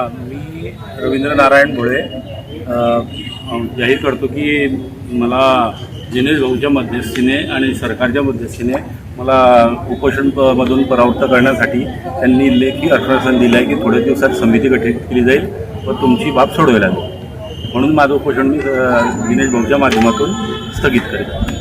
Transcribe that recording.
हां मी रवींद्र नारायण भोळे जाहीर करतो की मला जिनेश भाऊच्या मध्यस्थीने आणि सरकारच्या मध्यस्थीने मला उपोषणमधून परावृत्त करण्यासाठी त्यांनी लेखी आश्वासन दिलं आहे की थोड्या दिवसात समिती गठीत केली जाईल व तुमची बाब सोडवी लागेल म्हणून माझं उपोषण मी दिनेश भाऊच्या माध्यमातून स्थगित करेल